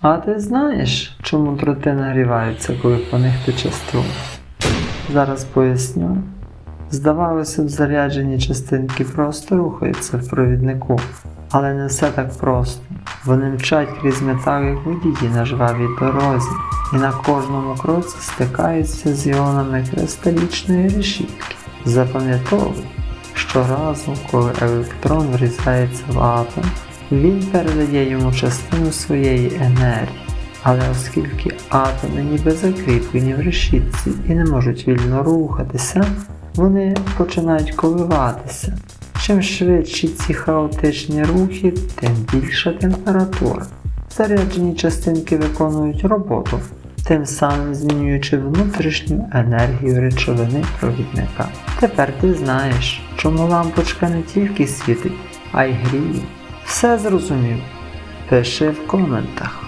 А ти знаєш, чому дроти нагріваються, коли по них тече струм? Зараз поясню. Здавалося б, заряджені частинки просто рухаються в провіднику, але не все так просто. Вони мчать крізь метал як водії на жвавій дорозі, і на кожному кроці стикаються з іонами кристалічної решітки. Запам'ятовуй, щоразу, коли електрон врізається в атом, він передає йому частину своєї енергії. Але оскільки атоми ніби закріплені в решітці і не можуть вільно рухатися, вони починають коливатися. Чим швидші ці хаотичні рухи, тим більша температура. Заряджені частинки виконують роботу, тим самим змінюючи внутрішню енергію речовини провідника. Тепер ти знаєш, чому лампочка не тільки світить, а й гріє. Все зрозумів? Пиши в коментах.